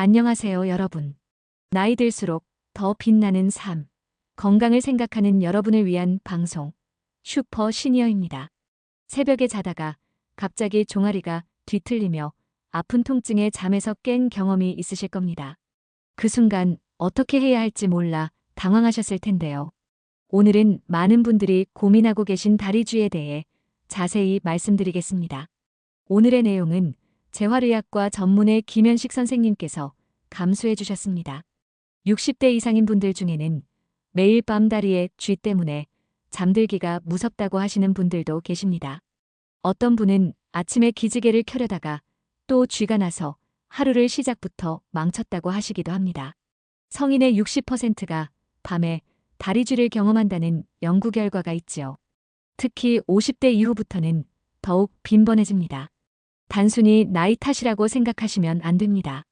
안녕하세요, 여러분. 나이 들수록 더 빛나는 삶, 건강을 생각하는 여러분을 위한 방송, 슈퍼 시니어입니다. 새벽에 자다가 갑자기 종아리가 뒤틀리며 아픈 통증에 잠에서 깬 경험이 있으실 겁니다. 그 순간 어떻게 해야 할지 몰라 당황하셨을 텐데요. 오늘은 많은 분들이 고민하고 계신 다리쥐에 대해 자세히 말씀드리겠습니다. 오늘의 내용은 재활의학과 전문의 김현식 선생님께서 감수해 주셨습니다. 60대 이상인 분들 중에는 매일 밤 다리에 쥐 때문에 잠들기가 무섭다고 하시는 분들도 계십니다. 어떤 분은 아침에 기지개를 켜려다가 또 쥐가 나서 하루를 시작부터 망쳤다고 하시기도 합니다. 성인의 60%가 밤에 다리쥐를 경험한다는 연구 결과가 있지요. 특히 50대 이후부터는 더욱 빈번해집니다. 단순히 나이 탓이라고 생각하시면 안 됩니다.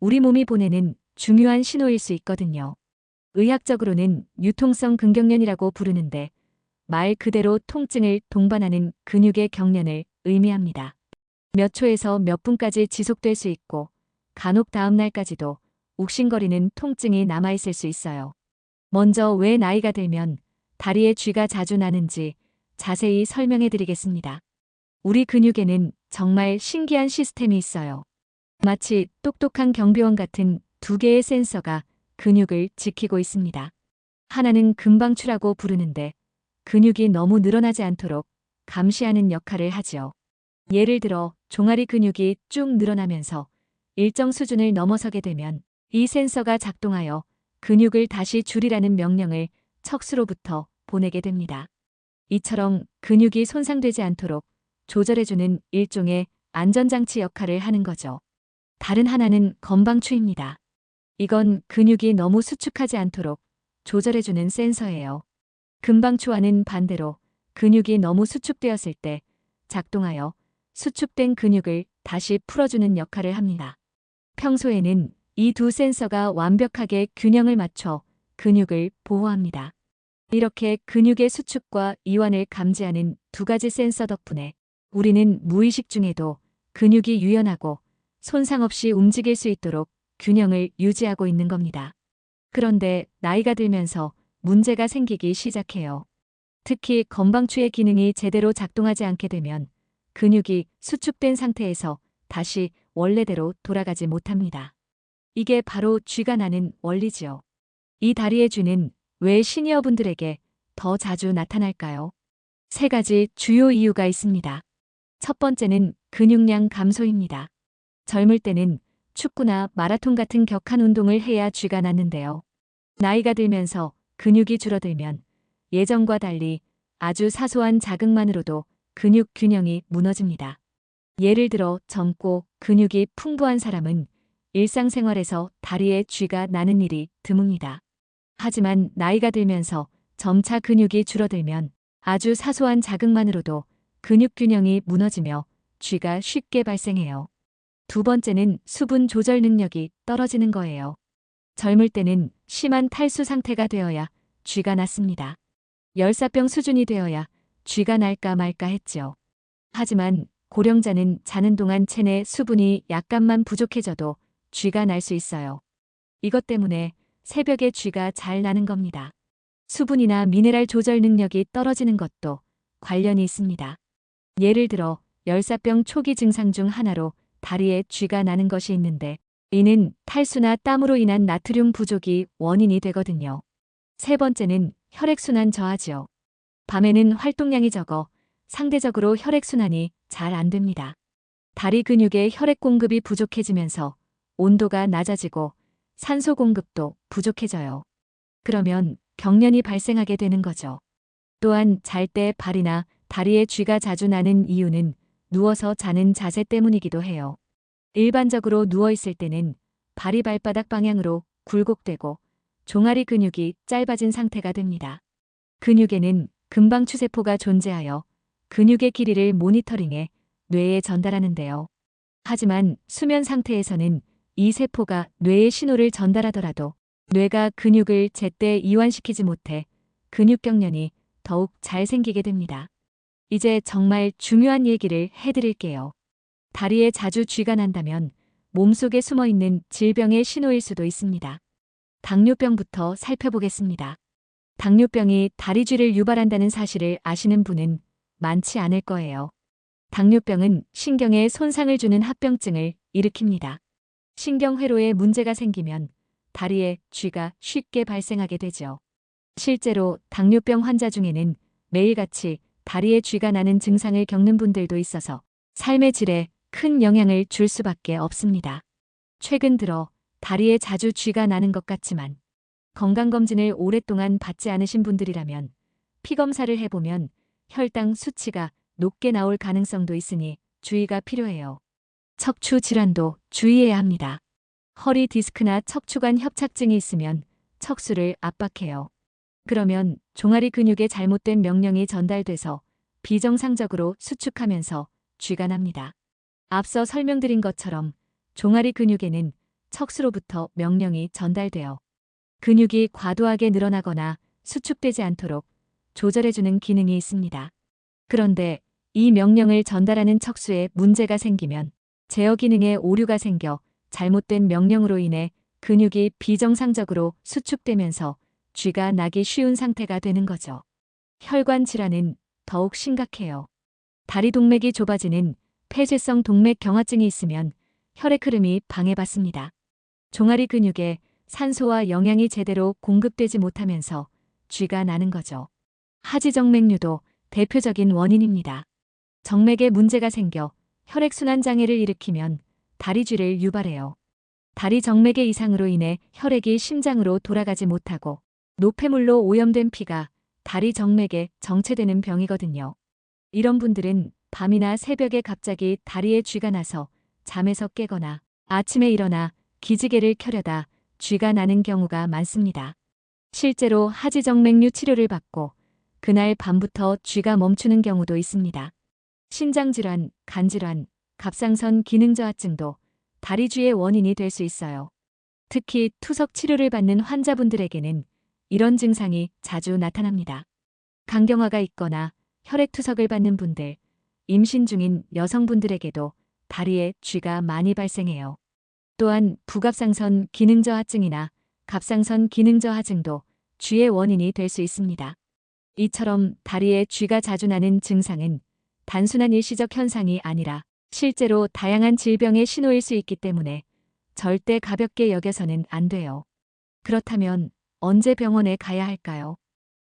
우리 몸이 보내는 중요한 신호일 수 있거든요. 의학적으로는 유통성 근경련이라고 부르는데 말 그대로 통증을 동반하는 근육의 경련을 의미합니다. 몇 초에서 몇 분까지 지속될 수 있고 간혹 다음 날까지도 욱신거리는 통증이 남아있을 수 있어요. 먼저 왜 나이가 들면 다리에 쥐가 자주 나는지 자세히 설명해 드리겠습니다. 우리 근육에는 정말 신기한 시스템이 있어요. 마치 똑똑한 경비원 같은 두 개의 센서가 근육을 지키고 있습니다. 하나는 금방추라고 부르는데 근육이 너무 늘어나지 않도록 감시하는 역할을 하지요. 예를 들어 종아리 근육이 쭉 늘어나면서 일정 수준을 넘어서게 되면 이 센서가 작동하여 근육을 다시 줄이라는 명령을 척수로부터 보내게 됩니다. 이처럼 근육이 손상되지 않도록 조절해주는 일종의 안전장치 역할을 하는 거죠. 다른 하나는 건방추입니다. 이건 근육이 너무 수축하지 않도록 조절해주는 센서예요. 금방추와는 반대로 근육이 너무 수축되었을 때 작동하여 수축된 근육을 다시 풀어주는 역할을 합니다. 평소에는 이 두 센서가 완벽하게 균형을 맞춰 근육을 보호합니다. 이렇게 근육의 수축과 이완을 감지하는 두 가지 센서 덕분에 우리는 무의식 중에도 근육이 유연하고 손상 없이 움직일 수 있도록 균형을 유지하고 있는 겁니다. 그런데 나이가 들면서 문제가 생기기 시작해요. 특히 건방추의 기능이 제대로 작동하지 않게 되면 근육이 수축된 상태에서 다시 원래대로 돌아가지 못합니다. 이게 바로 쥐가 나는 원리지요. 이 다리의 쥐는 왜 시니어분들에게 더 자주 나타날까요? 세 가지 주요 이유가 있습니다. 첫 번째는 근육량 감소입니다. 젊을 때는 축구나 마라톤 같은 격한 운동을 해야 쥐가 났는데요. 나이가 들면서 근육이 줄어들면 예전과 달리 아주 사소한 자극만으로도 근육 균형이 무너집니다. 예를 들어 젊고 근육이 풍부한 사람은 일상생활에서 다리에 쥐가 나는 일이 드뭅니다. 하지만 나이가 들면서 점차 근육이 줄어들면 아주 사소한 자극만으로도 근육 균형이 무너지며 쥐가 쉽게 발생해요. 두 번째는 수분 조절 능력이 떨어지는 거예요. 젊을 때는 심한 탈수 상태가 되어야 쥐가 났습니다. 열사병 수준이 되어야 쥐가 날까 말까 했지요. 하지만 고령자는 자는 동안 체내 수분이 약간만 부족해져도 쥐가 날 수 있어요. 이것 때문에 새벽에 쥐가 잘 나는 겁니다. 수분이나 미네랄 조절 능력이 떨어지는 것도 관련이 있습니다. 예를 들어 열사병 초기 증상 중 하나로 다리에 쥐가 나는 것이 있는데 이는 탈수나 땀으로 인한 나트륨 부족이 원인이 되거든요. 세 번째는 혈액순환 저하지요. 밤에는 활동량이 적어 상대적으로 혈액순환이 잘 안 됩니다. 다리 근육의 혈액 공급이 부족해지면서 온도가 낮아지고 산소 공급도 부족해져요. 그러면 경련이 발생하게 되는 거죠. 또한 잘 때 발이나 다리에 쥐가 자주 나는 이유는 누워서 자는 자세 때문이기도 해요. 일반적으로 누워있을 때는 발이 발바닥 방향으로 굴곡되고 종아리 근육이 짧아진 상태가 됩니다. 근육에는 금방 추세포가 존재하여 근육의 길이를 모니터링해 뇌에 전달하는데요. 하지만 수면 상태에서는 이 세포가 뇌에 신호를 전달하더라도 뇌가 근육을 제때 이완시키지 못해 근육 경련이 더욱 잘 생기게 됩니다. 이제 정말 중요한 얘기를 해드릴게요. 다리에 자주 쥐가 난다면 몸속에 숨어 있는 질병의 신호일 수도 있습니다. 당뇨병부터 살펴보겠습니다. 당뇨병이 다리쥐를 유발한다는 사실을 아시는 분은 많지 않을 거예요. 당뇨병은 신경에 손상을 주는 합병증을 일으킵니다. 신경회로에 문제가 생기면 다리에 쥐가 쉽게 발생하게 되죠. 실제로 당뇨병 환자 중에는 매일같이 다리에 쥐가 나는 증상을 겪는 분들도 있어서 삶의 질에 큰 영향을 줄 수밖에 없습니다. 최근 들어 다리에 자주 쥐가 나는 것 같지만 건강검진을 오랫동안 받지 않으신 분들이라면 피검사를 해보면 혈당 수치가 높게 나올 가능성도 있으니 주의가 필요해요. 척추 질환도 주의해야 합니다. 허리 디스크나 척추관 협착증이 있으면 척수를 압박해요. 그러면 종아리 근육에 잘못된 명령이 전달돼서 비정상적으로 수축하면서 쥐가 납니다. 앞서 설명드린 것처럼 종아리 근육에는 척수로부터 명령이 전달되어 근육이 과도하게 늘어나거나 수축되지 않도록 조절해주는 기능이 있습니다. 그런데 이 명령을 전달하는 척수에 문제가 생기면 제어 기능에 오류가 생겨 잘못된 명령으로 인해 근육이 비정상적으로 수축되면서 쥐가 나기 쉬운 상태가 되는 거죠. 혈관 질환은 더욱 심각해요. 다리 동맥이 좁아지는 폐쇄성 동맥 경화증이 있으면 혈액 흐름이 방해받습니다. 종아리 근육에 산소와 영양이 제대로 공급되지 못하면서 쥐가 나는 거죠. 하지정맥류도 대표적인 원인입니다. 정맥에 문제가 생겨 혈액순환 장애를 일으키면 다리쥐를 유발해요. 다리 정맥의 이상으로 인해 혈액이 심장으로 돌아가지 못하고 노폐물로 오염된 피가 다리 정맥에 정체되는 병이거든요. 이런 분들은 밤이나 새벽에 갑자기 다리에 쥐가 나서 잠에서 깨거나 아침에 일어나 기지개를 켜려다 쥐가 나는 경우가 많습니다. 실제로 하지정맥류 치료를 받고 그날 밤부터 쥐가 멈추는 경우도 있습니다. 신장질환, 간질환, 갑상선 기능저하증도 다리쥐의 원인이 될 수 있어요. 특히 투석 치료를 받는 환자분들에게는 이런 증상이 자주 나타납니다. 강경화가 있거나 혈액투석을 받는 분들, 임신 중인 여성분들에게도 다리에 쥐가 많이 발생해요. 또한 부갑상선 기능저하증이나 갑상선 기능저하증도 쥐의 원인이 될 수 있습니다. 이처럼 다리에 쥐가 자주 나는 증상은 단순한 일시적 현상이 아니라 실제로 다양한 질병의 신호일 수 있기 때문에 절대 가볍게 여겨서는 안 돼요. 그렇다면 언제 병원에 가야 할까요?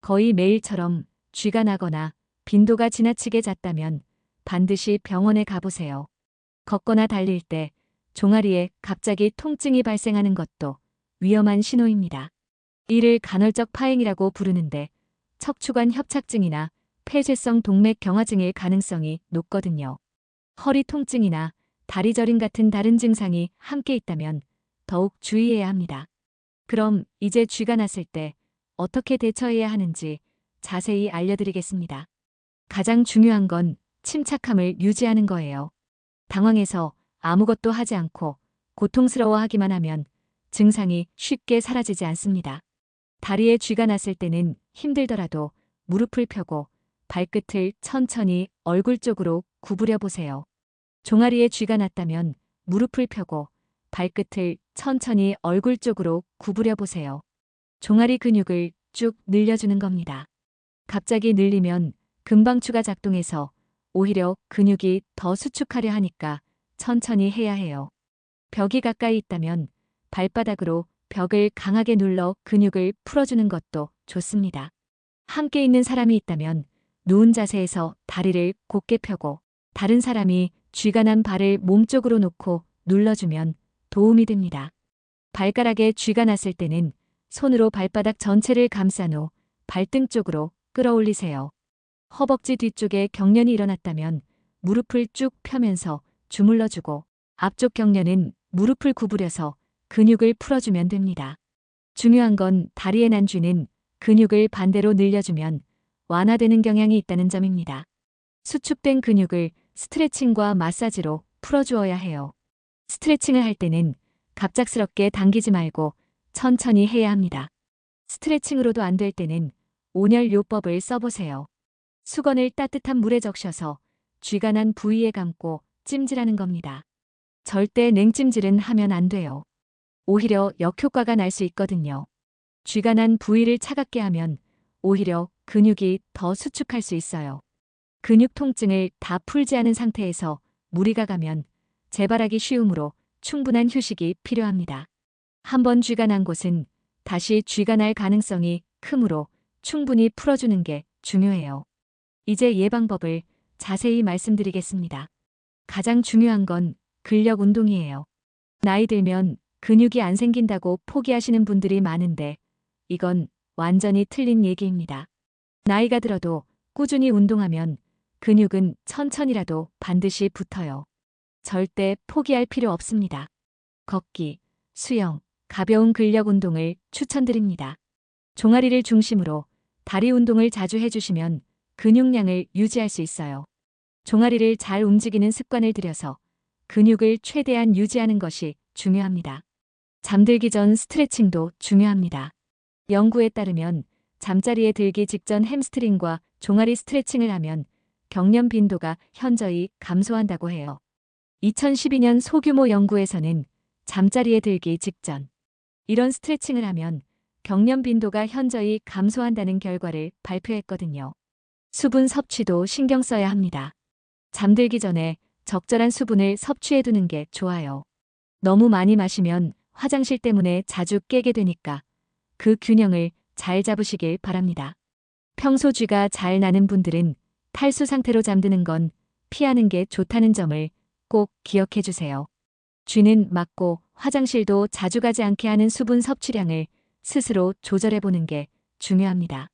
거의 매일처럼 쥐가 나거나 빈도가 지나치게 잦다면 반드시 병원에 가보세요. 걷거나 달릴 때 종아리에 갑자기 통증이 발생하는 것도 위험한 신호입니다. 이를 간헐적 파행이라고 부르는데 척추관 협착증이나 폐쇄성 동맥 경화증일 가능성이 높거든요. 허리 통증이나 다리 저림 같은 다른 증상이 함께 있다면 더욱 주의해야 합니다. 그럼 이제 쥐가 났을 때 어떻게 대처해야 하는지 자세히 알려드리겠습니다. 가장 중요한 건 침착함을 유지하는 거예요. 당황해서 아무것도 하지 않고 고통스러워하기만 하면 증상이 쉽게 사라지지 않습니다. 다리에 쥐가 났을 때는 힘들더라도 무릎을 펴고 발끝을 천천히 얼굴 쪽으로 구부려 보세요. 종아리에 쥐가 났다면 무릎을 펴고 발끝을 천천히 얼굴 쪽으로 구부려 보세요. 종아리 근육을 쭉 늘려주는 겁니다. 갑자기 늘리면 금방추가 작동해서 오히려 근육이 더 수축하려 하니까 천천히 해야 해요. 벽이 가까이 있다면 발바닥으로 벽을 강하게 눌러 근육을 풀어주는 것도 좋습니다. 함께 있는 사람이 있다면 누운 자세에서 다리를 곧게 펴고 다른 사람이 쥐가 난 발을 몸쪽으로 놓고 눌러주면 도움이 됩니다. 발가락에 쥐가 났을 때는 손으로 발바닥 전체를 감싼 후 발등 쪽으로 끌어올리세요. 허벅지 뒤쪽에 경련이 일어났다면 무릎을 쭉 펴면서 주물러주고 앞쪽 경련은 무릎을 구부려서 근육을 풀어주면 됩니다. 중요한 건 다리에 난 쥐는 근육을 반대로 늘려주면 완화되는 경향이 있다는 점입니다. 수축된 근육을 스트레칭과 마사지로 풀어주어야 해요. 스트레칭을 할 때는 갑작스럽게 당기지 말고 천천히 해야 합니다. 스트레칭으로도 안 될 때는 온열 요법을 써보세요. 수건을 따뜻한 물에 적셔서 쥐가 난 부위에 감고 찜질하는 겁니다. 절대 냉찜질은 하면 안 돼요. 오히려 역효과가 날 수 있거든요. 쥐가 난 부위를 차갑게 하면 오히려 근육이 더 수축할 수 있어요. 근육 통증을 다 풀지 않은 상태에서 무리가 가면 재발하기 쉬우므로 충분한 휴식이 필요합니다. 한번 쥐가 난 곳은 다시 쥐가 날 가능성이 크므로 충분히 풀어주는 게 중요해요. 이제 예방법을 자세히 말씀드리겠습니다. 가장 중요한 건 근력 운동이에요. 나이 들면 근육이 안 생긴다고 포기하시는 분들이 많은데 이건 완전히 틀린 얘기입니다. 나이가 들어도 꾸준히 운동하면 근육은 천천히라도 반드시 붙어요. 절대 포기할 필요 없습니다. 걷기, 수영, 가벼운 근력 운동을 추천드립니다. 종아리를 중심으로 다리 운동을 자주 해주시면 근육량을 유지할 수 있어요. 종아리를 잘 움직이는 습관을 들여서 근육을 최대한 유지하는 것이 중요합니다. 잠들기 전 스트레칭도 중요합니다. 연구에 따르면 잠자리에 들기 직전 햄스트링과 종아리 스트레칭을 하면 경련 빈도가 현저히 감소한다고 해요. 2012년 소규모 연구에서는 잠자리에 들기 직전 이런 스트레칭을 하면 경련 빈도가 현저히 감소한다는 결과를 발표했거든요. 수분 섭취도 신경 써야 합니다. 잠들기 전에 적절한 수분을 섭취해 두는 게 좋아요. 너무 많이 마시면 화장실 때문에 자주 깨게 되니까 그 균형을 잘 잡으시길 바랍니다. 평소 쥐가 잘 나는 분들은 탈수 상태로 잠드는 건 피하는 게 좋다는 점을 꼭 기억해 주세요. 쥐는 맞고 화장실도 자주 가지 않게 하는 수분 섭취량을 스스로 조절해 보는 게 중요합니다.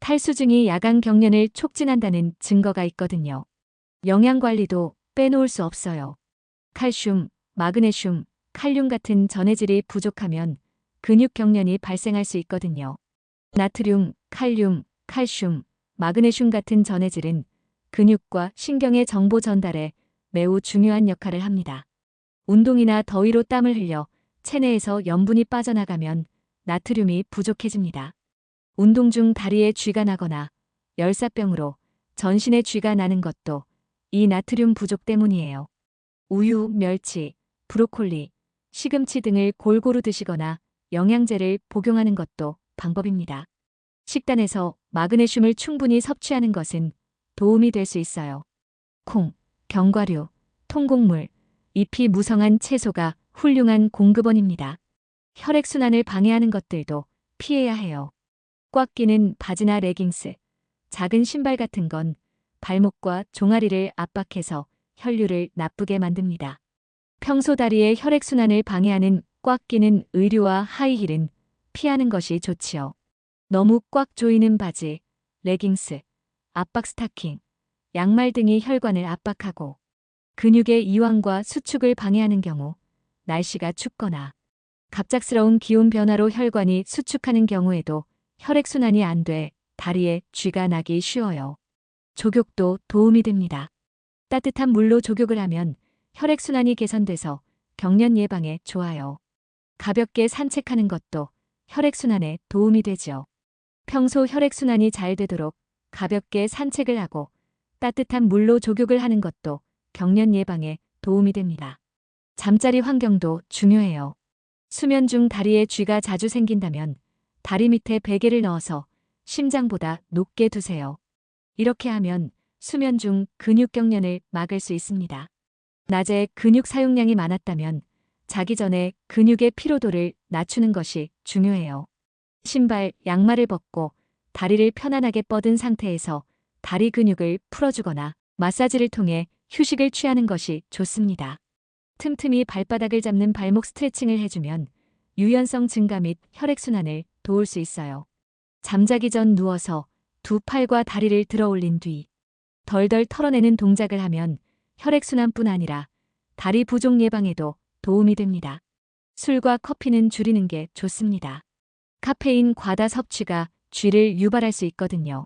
탈수증이 야간 경련을 촉진한다는 증거가 있거든요. 영양 관리도 빼놓을 수 없어요. 칼슘, 마그네슘, 칼륨 같은 전해질이 부족하면 근육 경련이 발생할 수 있거든요. 나트륨, 칼륨, 칼슘, 마그네슘 같은 전해질은 근육과 신경의 정보 전달에 매우 중요한 역할을 합니다. 운동이나 더위로 땀을 흘려 체내에서 염분이 빠져나가면 나트륨이 부족해집니다. 운동 중 다리에 쥐가 나거나 열사병으로 전신에 쥐가 나는 것도 이 나트륨 부족 때문이에요. 우유, 멸치, 브로콜리, 시금치 등을 골고루 드시거나 영양제를 복용하는 것도 방법입니다. 식단에서 마그네슘을 충분히 섭취하는 것은 도움이 될 수 있어요. 콩, 견과류, 통곡물, 잎이 무성한 채소가 훌륭한 공급원입니다. 혈액순환을 방해하는 것들도 피해야 해요. 꽉 끼는 바지나 레깅스, 작은 신발 같은 건 발목과 종아리를 압박해서 혈류를 나쁘게 만듭니다. 평소 다리의 혈액순환을 방해하는 꽉 끼는 의류와 하이힐은 피하는 것이 좋지요. 너무 꽉 조이는 바지, 레깅스, 압박 스타킹, 양말 등이 혈관을 압박하고 근육의 이완과 수축을 방해하는 경우 날씨가 춥거나 갑작스러운 기온 변화로 혈관이 수축하는 경우에도 혈액순환이 안 돼 다리에 쥐가 나기 쉬워요. 족욕도 도움이 됩니다. 따뜻한 물로 족욕을 하면 혈액순환이 개선돼서 경련 예방에 좋아요. 가볍게 산책하는 것도 혈액순환에 도움이 되지요. 평소 혈액순환이 잘 되도록 가볍게 산책을 하고 따뜻한 물로 족욕을 하는 것도 경련 예방에 도움이 됩니다. 잠자리 환경도 중요해요. 수면 중 다리에 쥐가 자주 생긴다면 다리 밑에 베개를 넣어서 심장보다 높게 두세요. 이렇게 하면 수면 중 근육 경련을 막을 수 있습니다. 낮에 근육 사용량이 많았다면 자기 전에 근육의 피로도를 낮추는 것이 중요해요. 신발, 양말을 벗고 다리를 편안하게 뻗은 상태에서 다리 근육을 풀어주거나 마사지를 통해 휴식을 취하는 것이 좋습니다. 틈틈이 발바닥을 잡는 발목 스트레칭을 해주면 유연성 증가 및 혈액순환을 도울 수 있어요. 잠자기 전 누워서 두 팔과 다리를 들어 올린 뒤 덜덜 털어내는 동작을 하면 혈액순환뿐 아니라 다리 부종 예방에도 도움이 됩니다. 술과 커피는 줄이는 게 좋습니다. 카페인 과다 섭취가 쥐를 유발할 수 있거든요.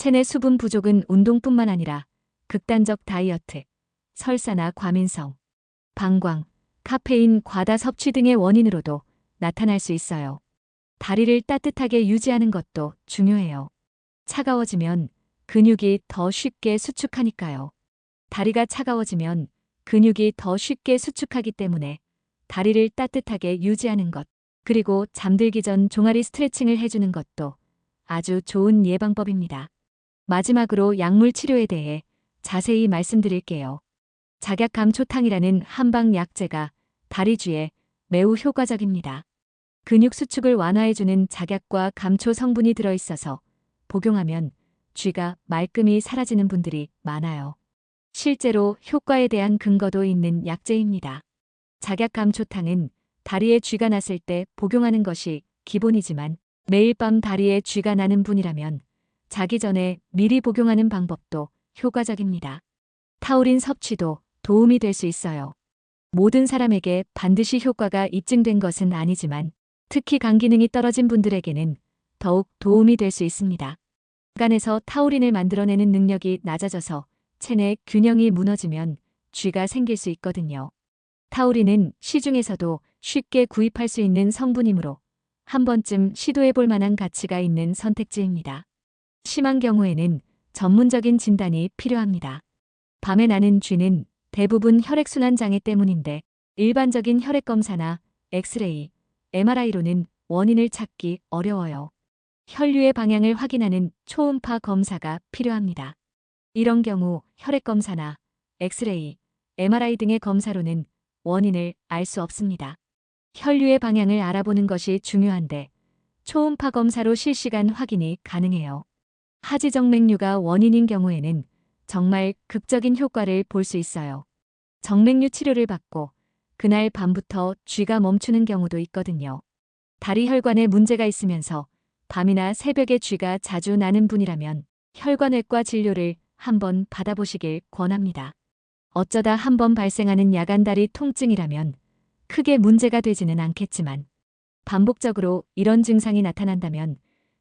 체내 수분 부족은 운동뿐만 아니라 극단적 다이어트, 설사나 과민성, 방광, 카페인 과다 섭취 등의 원인으로도 나타날 수 있어요. 다리를 따뜻하게 유지하는 것도 중요해요. 차가워지면 근육이 더 쉽게 수축하니까요. 다리가 차가워지면 근육이 더 쉽게 수축하기 때문에 다리를 따뜻하게 유지하는 것, 그리고 잠들기 전 종아리 스트레칭을 해주는 것도 아주 좋은 예방법입니다. 마지막으로 약물 치료에 대해 자세히 말씀드릴게요. 작약 감초탕이라는 한방 약재가 다리쥐에 매우 효과적입니다. 근육 수축을 완화해주는 작약과 감초 성분이 들어있어서 복용하면 쥐가 말끔히 사라지는 분들이 많아요. 실제로 효과에 대한 근거도 있는 약재입니다. 작약 감초탕은 다리에 쥐가 났을 때 복용하는 것이 기본이지만 매일 밤 다리에 쥐가 나는 분이라면 자기 전에 미리 복용하는 방법도 효과적입니다. 타우린 섭취도 도움이 될 수 있어요. 모든 사람에게 반드시 효과가 입증된 것은 아니지만 특히 간 기능이 떨어진 분들에게는 더욱 도움이 될 수 있습니다. 간에서 타우린을 만들어내는 능력이 낮아져서 체내 균형이 무너지면 쥐가 생길 수 있거든요. 타우린은 시중에서도 쉽게 구입할 수 있는 성분이므로 한 번쯤 시도해 볼 만한 가치가 있는 선택지입니다. 심한 경우에는 전문적인 진단이 필요합니다. 밤에 나는 쥐는 대부분 혈액순환 장애 때문인데 일반적인 혈액 검사나 엑스레이, MRI로는 원인을 찾기 어려워요. 혈류의 방향을 확인하는 초음파 검사가 필요합니다. 이런 경우 혈액 검사나 엑스레이, MRI 등의 검사로는 원인을 알 수 없습니다. 혈류의 방향을 알아보는 것이 중요한데 초음파 검사로 실시간 확인이 가능해요. 하지정맥류가 원인인 경우에는 정말 극적인 효과를 볼 수 있어요. 정맥류 치료를 받고 그날 밤부터 쥐가 멈추는 경우도 있거든요. 다리 혈관에 문제가 있으면서 밤이나 새벽에 쥐가 자주 나는 분이라면 혈관외과 진료를 한번 받아보시길 권합니다. 어쩌다 한번 발생하는 야간다리 통증이라면 크게 문제가 되지는 않겠지만 반복적으로 이런 증상이 나타난다면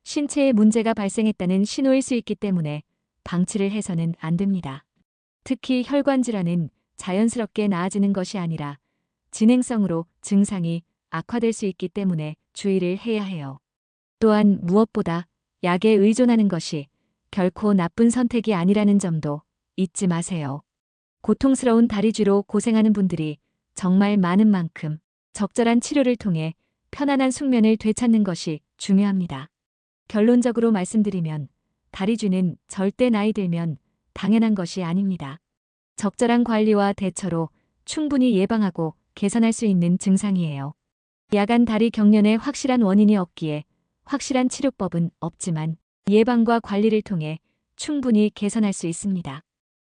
신체에 문제가 발생했다는 신호일 수 있기 때문에 방치를 해서는 안 됩니다. 특히 혈관 질환은 자연스럽게 나아지는 것이 아니라 진행성으로 증상이 악화될 수 있기 때문에 주의를 해야 해요. 또한 무엇보다 약에 의존하는 것이 결코 나쁜 선택이 아니라는 점도 잊지 마세요. 고통스러운 다리쥐로 고생하는 분들이 정말 많은 만큼 적절한 치료를 통해 편안한 숙면을 되찾는 것이 중요합니다. 결론적으로 말씀드리면 다리쥐는 절대 나이 들면 당연한 것이 아닙니다. 적절한 관리와 대처로 충분히 예방하고 개선할 수 있는 증상이에요. 야간 다리 경련의 확실한 원인이 없기에 확실한 치료법은 없지만 예방과 관리를 통해 충분히 개선할 수 있습니다.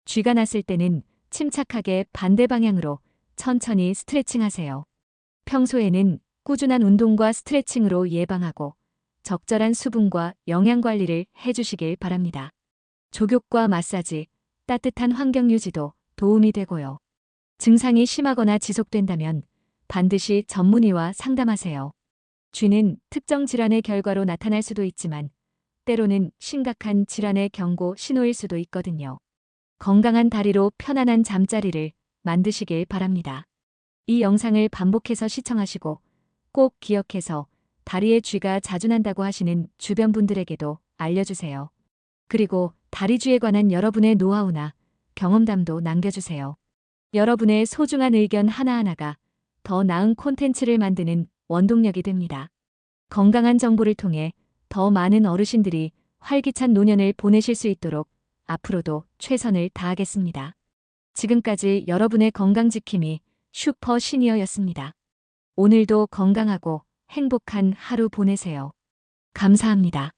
쥐가 났을 때는 침착하게 반대 방향으로 천천히 스트레칭 하세요. 평소에는 꾸준한 운동과 스트레칭으로 예방하고 적절한 수분과 영양 관리를 해주시길 바랍니다. 족욕과 마사지, 따뜻한 환경 유지도 도움이 되고요. 증상이 심하거나 지속된다면 반드시 전문의와 상담하세요. 쥐는 특정 질환의 결과로 나타날 수도 있지만 때로는 심각한 질환의 경고 신호일 수도 있거든요. 건강한 다리로 편안한 잠자리를 만드시길 바랍니다. 이 영상을 반복해서 시청하시고 꼭 기억해서 다리에 쥐가 자주 난다고 하시는 주변 분들에게도 알려주세요. 그리고 다리쥐에 관한 여러분의 노하우나 경험담도 남겨주세요. 여러분의 소중한 의견 하나하나가 더 나은 콘텐츠를 만드는 원동력이 됩니다. 건강한 정보를 통해 더 많은 어르신들이 활기찬 노년을 보내실 수 있도록 앞으로도 최선을 다하겠습니다. 지금까지 여러분의 건강지킴이 슈퍼 시니어였습니다. 오늘도 건강하고 행복한 하루 보내세요. 감사합니다.